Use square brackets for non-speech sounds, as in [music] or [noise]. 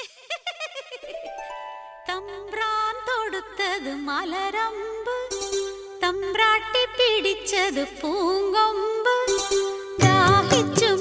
[laughs] தம்ரான் தொடுத்தது மலரம்பு தம்ராட்டி பிடிச்சது பூங்கொம்பு. தாகிச்சும்